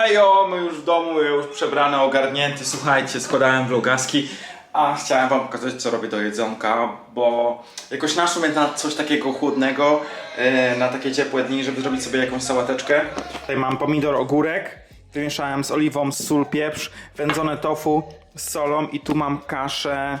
Hejo, my już w domu, już przebrany, ogarnięty, słuchajcie, składałem vlogaski, a chciałem wam pokazać, co robię do jedzonka, bo jakoś naszło mnie na coś takiego chłodnego, e, na takie ciepłe dni, żeby zrobić sobie jakąś sałateczkę. Tutaj mam pomidor, ogórek, wymieszałem z oliwą, sól, pieprz, wędzone tofu z solą i tu mam kaszę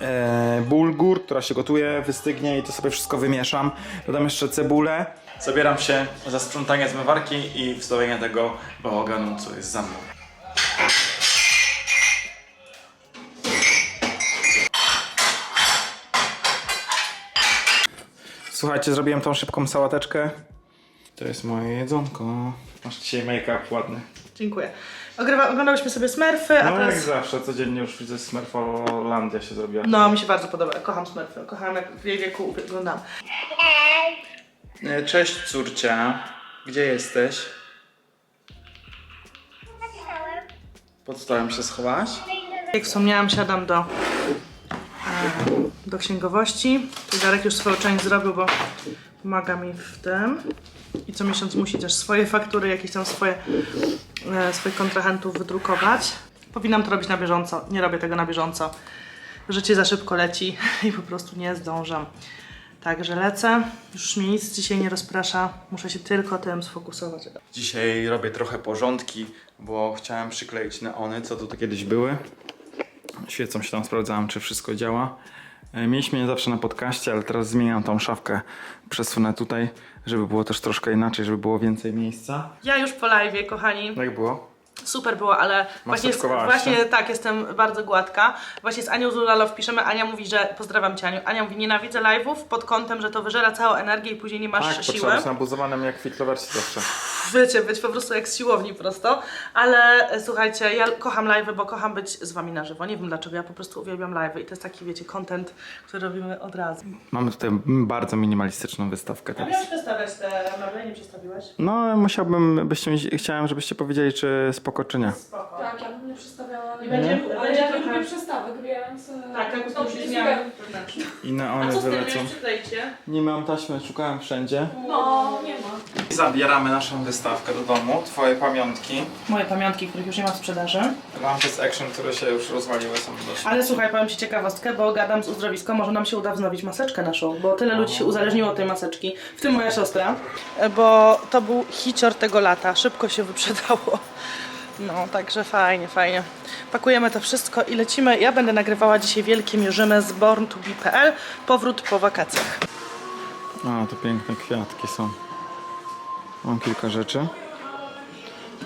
e, bulgur, która się gotuje, wystygnie i to sobie wszystko wymieszam. Dodam jeszcze cebulę. Zabieram się za sprzątanie zmywarki i wstawienie tego bałaganu, co jest za mną. Słuchajcie, zrobiłem tą szybką sałateczkę. To jest moje jedzonko. Masz dzisiaj make-up ładny. Dziękuję. Ogrywa, oglądałyśmy sobie Smurfy, a No jak teraz... zawsze, codziennie już widzę Smurfolandia się zrobiła. No, mi się bardzo podoba. Kocham Smurfy. Kocham jak w jej wieku wyglądam. E, Cześć córcia, gdzie jesteś? Pod stołem się schowałaś? Jak wspomniałam, siadam do, e, do księgowości. Tu Darek już swoją część zrobił, bo pomaga mi w tym. I co miesiąc musi też swoje faktury, jakieś tam swoje, e, swoich kontrahentów wydrukować. Powinnam to robić na bieżąco. Nie robię tego na bieżąco. Życie za szybko leci i po prostu nie zdążam. Także lecę. Już mnie nic dzisiaj nie rozprasza. Muszę się tylko tym sfokusować. Dzisiaj robię trochę porządki, bo chciałem przykleić neony, co tu kiedyś były. Świecą się tam, sprawdzałem, czy wszystko działa. E, Mieliśmy je zawsze na podcaście, ale teraz zmieniam tą szafkę. Przesunę tutaj, żeby było też troszkę inaczej, żeby było więcej miejsca. Ja już po live, kochani. Jak było? Super było, ale właśnie, właśnie się? tak, jestem bardzo gładka. Właśnie z Anią Zulalow piszemy, Ania mówi, że pozdrawiam Cię Aniu. Ania mówi, nienawidzę live'ów pod kątem, że to wyżera całą energię i później nie masz Tak, siły. potrzeba być nabuzowanym jak fitlowersi zawsze. Wiecie, być po prostu jak z siłowni prosto. Ale e, słuchajcie, ja kocham live'y, bo kocham być z Wami na żywo. Nie wiem dlaczego, ja po prostu uwielbiam live'y i to jest taki, wiecie, content, który robimy od razu. Mamy tutaj bardzo minimalistyczną wystawkę teraz. Miałeś przedstawiać te meble, nie przedstawiłeś? No, musiałbym, byście, mi- chciałem, żebyście powiedzieli, czy spoko, czy nie. Spoko. Tak, ja bym nie przedstawiała. I będzie- ale ja nie lubię przestawek, więc... e, Tak, tak, już jest zmiany super. wewnętrzne. I A neony co z tym, wylecą. nie przyklejcie? Nie mam taśmy, szukałem wszędzie. No, nie ma. Zabieramy naszą wystawkę do domu, twoje pamiątki. Moje pamiątki, których już nie ma w sprzedaży. Lampy z Action, które się już rozwaliły, są dość... Ale słuchaj, powiem Ci ciekawostkę, bo gadam z uzdrowisko, może nam się uda wznowić maseczkę naszą, bo tyle ludzi się uzależniło od tej maseczki, w tym moja siostra. Bo to był hicior tego lata, szybko się wyprzedało. No, także fajnie, fajnie. Pakujemy to wszystko i lecimy. Ja będę nagrywała dzisiaj wielkie mierzymy z born2be.pl, powrót po wakacjach. A, to piękne kwiatki są. Mam kilka rzeczy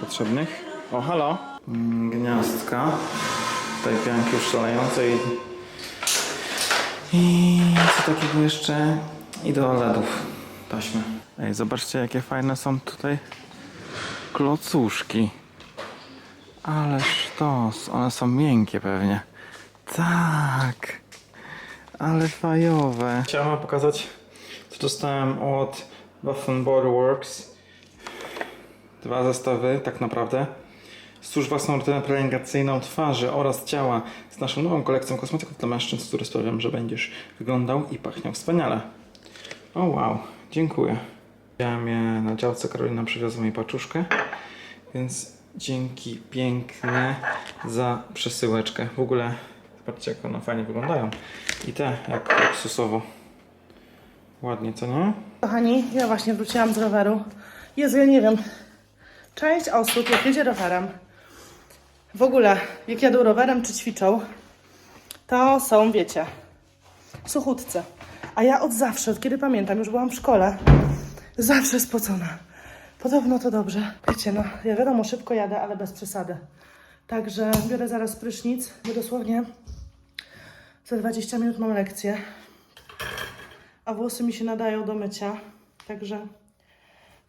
potrzebnych. O, halo! Mm, Gniazdka. Tutaj pianki szalejące i... I co takiego jeszcze? I do LEDów taśmy. Ej, zobaczcie jakie fajne są tutaj klocuszki. Ale sztos, one są miękkie pewnie. Tak. Ale fajowe. Chciałem wam pokazać, co dostałem od Body Works. Dwa zestawy, tak naprawdę. Stwórz własną rutynę pielęgnacyjną twarzy oraz ciała z naszą nową kolekcją kosmetyków dla mężczyzn, które sprawiam, że będziesz wyglądał i pachniał wspaniale. O wow, dziękuję. Widziałem je na działce, Karolina przywiozła mi paczuszkę, więc dzięki piękne za przesyłeczkę. W ogóle zobaczcie jak one fajnie wyglądają. I te jak luksusowo. Ładnie, co nie? Kochani, ja właśnie wróciłam z roweru. Jezu, ja nie wiem. Część osób, jak jedzie rowerem, w ogóle, jak jadą rowerem czy ćwiczą, to są, wiecie, suchutce. A ja od zawsze, od kiedy pamiętam, już byłam w szkole, zawsze spocona. Podobno to dobrze. Wiecie, no, ja wiadomo, szybko jadę, ale bez przesady. Także biorę zaraz prysznic, bo dosłownie za 20 minut mam lekcję a włosy mi się nadają do mycia. Także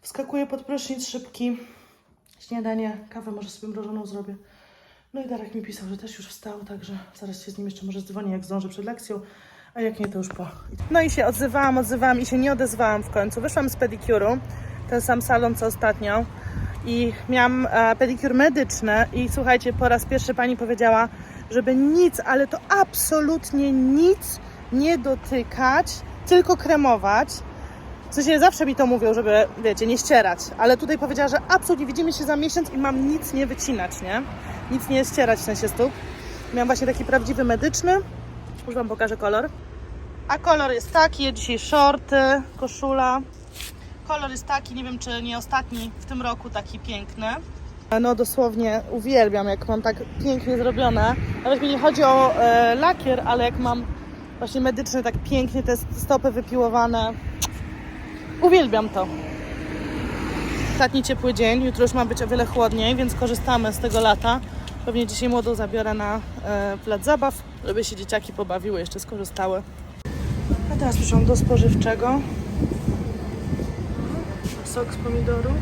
wskakuję pod prysznic szybki. Śniadanie, kawę może sobie mrożoną zrobię. No i Darek mi pisał, że też już wstał, także zaraz się z nim jeszcze może dzwonię, jak zdążę przed lekcją, a jak nie, to już po. No i się odzywałam, odzywałam i się nie odezwałam w końcu. Wyszłam z pedikuru, ten sam salon co ostatnio i miałam e, pedikur medyczny i słuchajcie, po raz pierwszy pani powiedziała, żeby nic, ale to absolutnie nic nie dotykać, tylko kremować. sensie zawsze mi to mówią, żeby, wiecie, nie ścierać, ale tutaj powiedziała, że absolutnie widzimy się za miesiąc i mam nic nie wycinać, nie? Nic nie ścierać w sensie stóp. Miałam właśnie taki prawdziwy medyczny. Już Wam pokażę kolor. A kolor jest taki, dzisiaj shorty, koszula. Kolor jest taki, nie wiem czy nie ostatni w tym roku taki piękny. No dosłownie uwielbiam, jak mam tak pięknie zrobione. Nawet mi nie chodzi o e, lakier, ale jak mam właśnie medyczny, tak pięknie te stopy wypiłowane. Uwielbiam to. Ostatni ciepły dzień, jutro już ma być o wiele chłodniej, więc korzystamy z tego lata. Pewnie dzisiaj młodą zabiorę na e, plac zabaw, żeby się dzieciaki pobawiły, jeszcze skorzystały. A teraz przyszłam do spożywczego. Sok z pomidorów.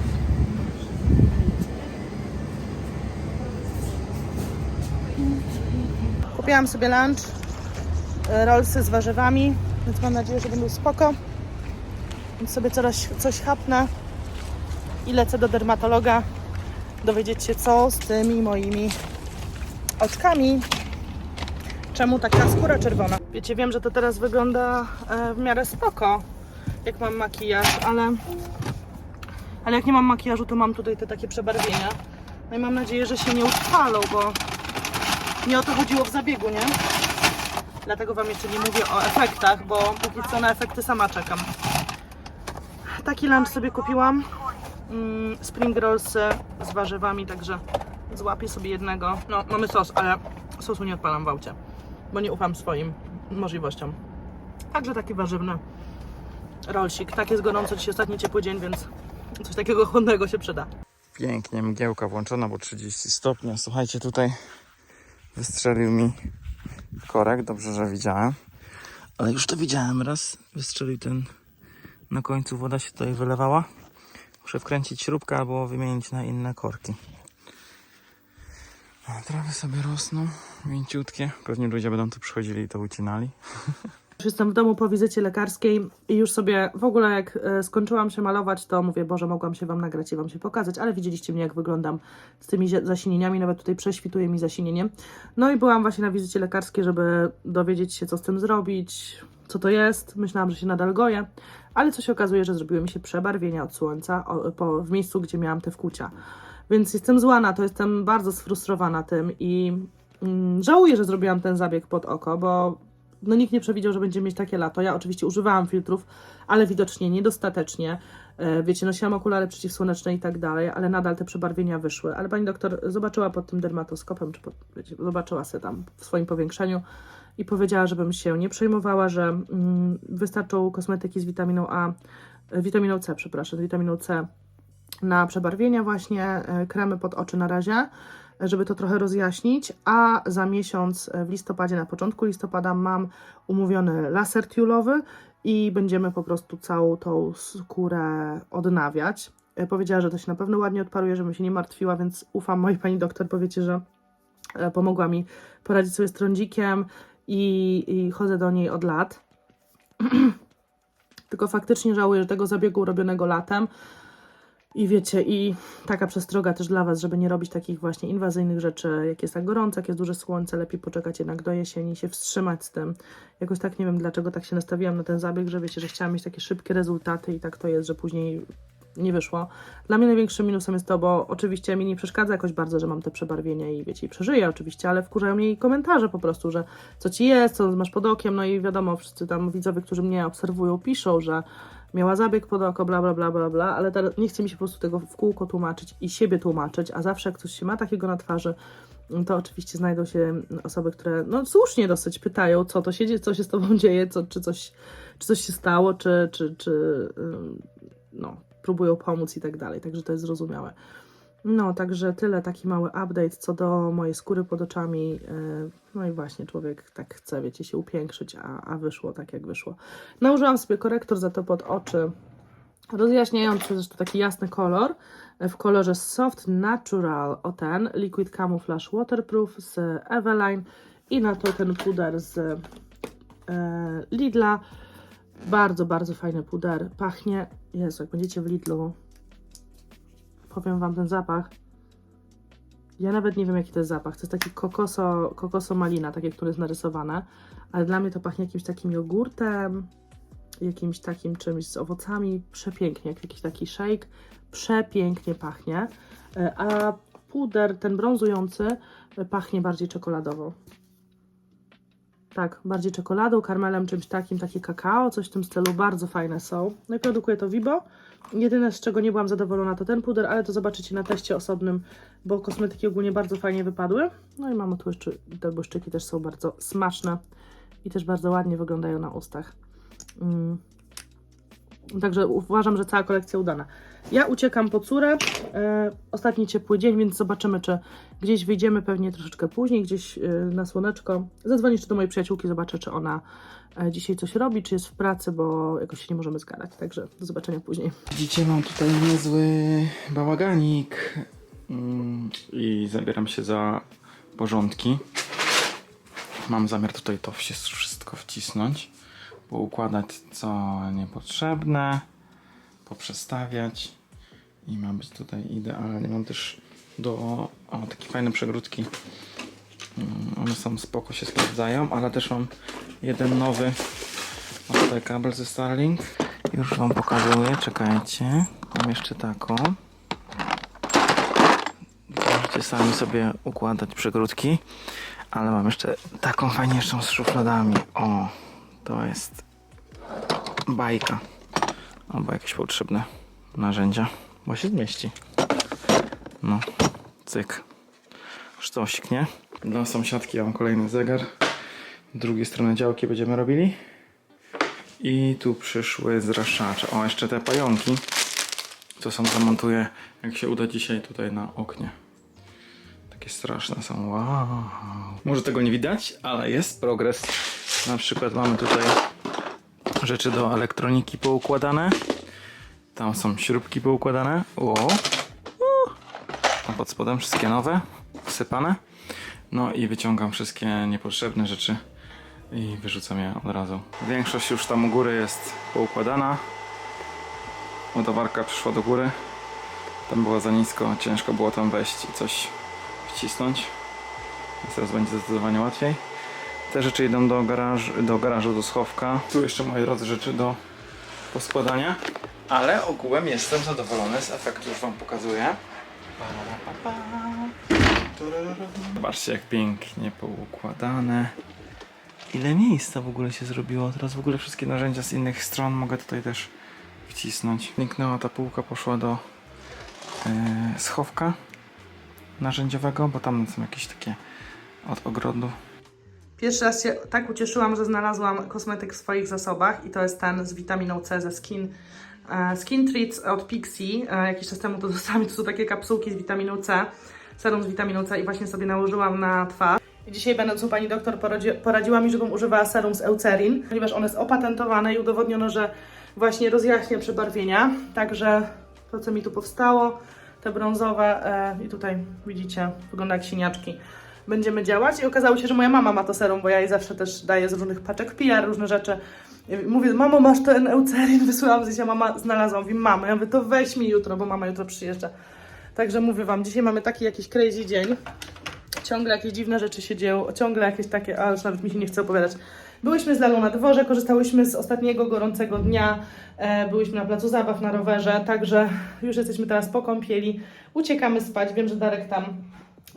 Kupiłam sobie lunch, e, rollsy z warzywami, więc mam nadzieję, że będą spoko. Więc sobie coś, coś chapnę i lecę do dermatologa dowiedzieć się, co z tymi moimi oczkami. Czemu taka skóra czerwona? Wiecie, wiem, że to teraz wygląda e, w miarę spoko, jak mam makijaż, ale, ale jak nie mam makijażu, to mam tutaj te takie przebarwienia. No i mam nadzieję, że się nie utrwalą, bo nie o to chodziło w zabiegu, nie? Dlatego Wam jeszcze nie mówię o efektach, bo póki co na efekty sama czekam. Taki lunch sobie kupiłam. Mm, spring rollsy z warzywami, także złapię sobie jednego. No, mamy sos, ale sosu nie odpalam w aucie, bo nie ufam swoim możliwościom. Także taki warzywny rollsik. Tak jest gorąco, dzisiaj ostatni ciepły dzień, więc coś takiego chłodnego się przyda. Pięknie, mgiełka włączona, bo 30 stopni. Słuchajcie, tutaj wystrzelił mi korek, dobrze, że widziałem. Ale już to widziałem raz. Wystrzelił ten, na końcu woda się tutaj wylewała. Muszę wkręcić śrubkę albo wymienić na inne korki. A trawy sobie rosną, mięciutkie. Pewnie ludzie będą tu przychodzili i to ucinali. Już jestem w domu po wizycie lekarskiej i już sobie w ogóle jak e, skończyłam się malować, to mówię, Boże, mogłam się Wam nagrać i Wam się pokazać, ale widzieliście mnie, jak wyglądam z tymi zasinieniami, nawet tutaj prześwituje mi zasinienie. No i byłam właśnie na wizycie lekarskiej, żeby dowiedzieć się, co z tym zrobić, co to jest. Myślałam, że się nadal goję, ale co się okazuje, że zrobiły mi się przebarwienia od słońca w miejscu, gdzie miałam te wkłucia. Więc jestem zła na to, jestem bardzo sfrustrowana tym i mm, żałuję, że zrobiłam ten zabieg pod oko, bo no nikt nie przewidział, że będzie mieć takie lato. Ja oczywiście używałam filtrów, ale widocznie niedostatecznie. E, Wiecie, nosiłam okulary przeciwsłoneczne i tak dalej, ale nadal te przebarwienia wyszły. Ale pani doktor zobaczyła pod tym dermatoskopem, czy pod, wiecie, zobaczyła sobie tam w swoim powiększeniu i powiedziała, żebym się nie przejmowała, że mm, wystarczą kosmetyki z witaminą A, e, witaminą C, przepraszam, witaminą C na przebarwienia właśnie, e, kremy pod oczy na razie, żeby to trochę rozjaśnić, a za miesiąc e, w listopadzie, na początku listopada mam umówiony laser tiulowy i będziemy po prostu całą tą skórę odnawiać. E, Powiedziała, że to się na pewno ładnie odparuje, żebym się nie martwiła, więc ufam mojej pani doktor, powiecie, że e, pomogła mi poradzić sobie z trądzikiem i, i chodzę do niej od lat. Tylko faktycznie żałuję, że tego zabiegu robionego latem i wiecie, i taka przestroga też dla Was, żeby nie robić takich właśnie inwazyjnych rzeczy, jak jest tak gorąco, jak jest duże słońce, lepiej poczekać jednak do jesieni się wstrzymać z tym. Jakoś tak nie wiem, dlaczego tak się nastawiłam na ten zabieg, że wiecie, że chciałam mieć takie szybkie rezultaty i tak to jest, że później nie wyszło. Dla mnie największym minusem jest to, bo oczywiście mi nie przeszkadza jakoś bardzo, że mam te przebarwienia i wiecie, i przeżyję oczywiście, ale wkurzają mnie i komentarze po prostu, że co ci jest, co masz pod okiem, no i wiadomo, wszyscy tam widzowie, którzy mnie obserwują, piszą, że miała zabieg pod oko, bla, bla, bla, bla, bla, ale teraz nie chce mi się po prostu tego w kółko tłumaczyć i siebie tłumaczyć, a zawsze jak coś się ma takiego na twarzy, to oczywiście znajdą się osoby, które no słusznie dosyć pytają, co to się dzieje, co się z tobą dzieje, co, czy, coś, czy coś się stało, czy, czy, czy no, próbują pomóc i tak dalej, także to jest zrozumiałe. No, także tyle, taki mały update co do mojej skóry pod oczami. Yy, No i właśnie, człowiek tak chce, wiecie, się upiększyć, a, a wyszło tak, jak wyszło. Nałożyłam sobie korektor za to pod oczy, rozjaśniający zresztą taki jasny kolor, e, w kolorze Soft Natural, o ten, Liquid Camouflage Waterproof z Eveline i na to ten puder z e, Lidla. Bardzo, bardzo fajny puder. Pachnie, Jezu, jak będziecie w Lidlu, powiem Wam ten zapach. Ja nawet nie wiem, jaki to jest zapach. To jest taki kokoso, kokoso malina, takie, które jest narysowane, ale dla mnie to pachnie jakimś takim jogurtem. jakimś takim czymś z owocami. Przepięknie, jak jakiś taki shake. Przepięknie pachnie. E, A puder, ten brązujący, pachnie bardziej czekoladowo. Tak, bardziej czekoladą, karmelem, czymś takim, takie kakao, coś w tym stylu. Bardzo fajne są. No i produkuje to Vibo. Jedyne, z czego nie byłam zadowolona, to ten puder, ale to zobaczycie na teście osobnym, bo kosmetyki ogólnie bardzo fajnie wypadły. No i mamy tu jeszcze, te błyszczyki też są bardzo smaczne i też bardzo ładnie wyglądają na ustach. Mm. Także uważam, że cała kolekcja udana. Ja uciekam po córę. E, ostatni ciepły dzień, więc zobaczymy, czy gdzieś wyjdziemy pewnie troszeczkę później, gdzieś e, na słoneczko. Zadzwonię jeszcze do mojej przyjaciółki, zobaczę, czy ona e, dzisiaj coś robi, czy jest w pracy, bo jakoś się nie możemy zgadać. Także do zobaczenia później. Widzicie, mam tutaj niezły bałaganik Mm, i zabieram się za porządki. Mam zamiar tutaj to wszystko wcisnąć, poukładać co niepotrzebne, poprzestawiać i ma być tutaj idealnie. Mam też do o, takie fajne przegródki. Mm, One są spoko, się sprawdzają, ale też mam jeden nowy Mam tutaj kabel ze Starlink. Już wam pokazuję, czekajcie. Mam jeszcze taką. Możecie sami sobie układać przegródki. Ale mam jeszcze taką fajniejszą z szufladami. O, to jest bajka. Albo jakieś potrzebne narzędzia. Bo się zmieści. No, cyk. Sztosik, nie? Dla sąsiadki mam kolejny zegar. Drugiej strony działki będziemy robili. I tu przyszły zraszacze. O, jeszcze te pająki. Co są zamontuję, jak się uda dzisiaj tutaj na oknie. Takie straszne są. Wow. Może tego nie widać, ale jest progres. Na przykład mamy tutaj rzeczy do elektroniki poukładane. Tam są śrubki poukładane. O. A pod spodem wszystkie nowe, wsypane. No i wyciągam wszystkie niepotrzebne rzeczy i wyrzucam je od razu. Większość już tam u góry jest poukładana. Ładowarka przyszła do góry. Tam była za nisko, ciężko było tam wejść i coś wcisnąć. Teraz będzie zdecydowanie łatwiej. Te rzeczy idą do, garaż, do garażu, do schowka. Tu jeszcze moi drodzy rzeczy do poskładania. Ale ogółem jestem zadowolony z efektu, już wam pokazuję. Zobaczcie jak pięknie poukładane. Ile miejsca w ogóle się zrobiło. Teraz w ogóle wszystkie narzędzia z innych stron mogę tutaj też wcisnąć. Zniknęła ta półka, poszła do e, schowka narzędziowego, bo tam są jakieś takie od ogrodu. Pierwszy raz się tak ucieszyłam, że znalazłam kosmetyk w swoich zasobach i to jest ten z witaminą C ze Skin. e, Skin Treats od Pixie. Jakiś czas temu to dostałam. To są takie kapsułki z witaminą C. Serum z witaminą C i właśnie sobie nałożyłam na twarz. Dzisiaj będąc u pani doktor poradzi, poradziła mi, żebym używała serum z Eucerin, ponieważ ono jest opatentowane i udowodniono, że właśnie rozjaśnia przebarwienia. Także to, co mi tu powstało, te brązowe e, i tutaj widzicie, wygląda jak siniaczki. Będziemy działać i okazało się, że moja mama ma to serum, bo ja jej zawsze też daję z różnych paczek PR, różne rzeczy. Mówię, mamo, masz ten Eucerin, wysyłam zdjęcia, mama znalazła, mówi, mamo, ja mówię, to weź mi jutro, bo mama jutro przyjeżdża. Także mówię wam, dzisiaj mamy taki jakiś crazy dzień. Ciągle jakieś dziwne rzeczy się dzieją, ciągle jakieś takie, a już nawet mi się nie chce opowiadać. Byłyśmy z Lalą na dworze, korzystałyśmy z ostatniego gorącego dnia, e, byłyśmy na placu zabaw na rowerze, także już jesteśmy teraz po kąpieli, uciekamy spać, wiem, że Darek tam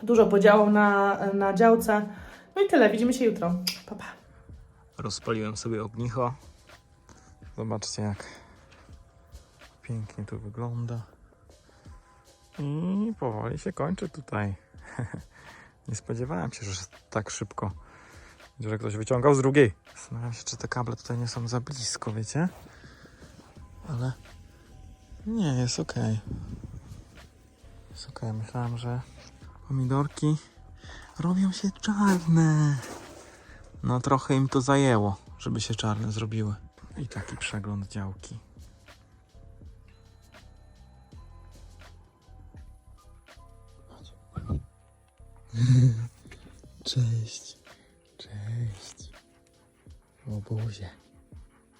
dużo podziałał na, na działce. No i tyle, widzimy się jutro. Pa, pa. Rozpaliłem sobie ognicho. Zobaczcie jak pięknie to wygląda. I powoli się kończy tutaj. Nie spodziewałem się, że tak szybko. Że ktoś wyciągał z drugiej. Zastanawiam się, czy te kable tutaj nie są za blisko, wiecie? Ale nie, jest ok. Jest ok. Myślałem, że pomidorki robią się czarne. No trochę im to zajęło, żeby się czarne zrobiły. I taki przegląd działki. Cześć. Cześć. Boże.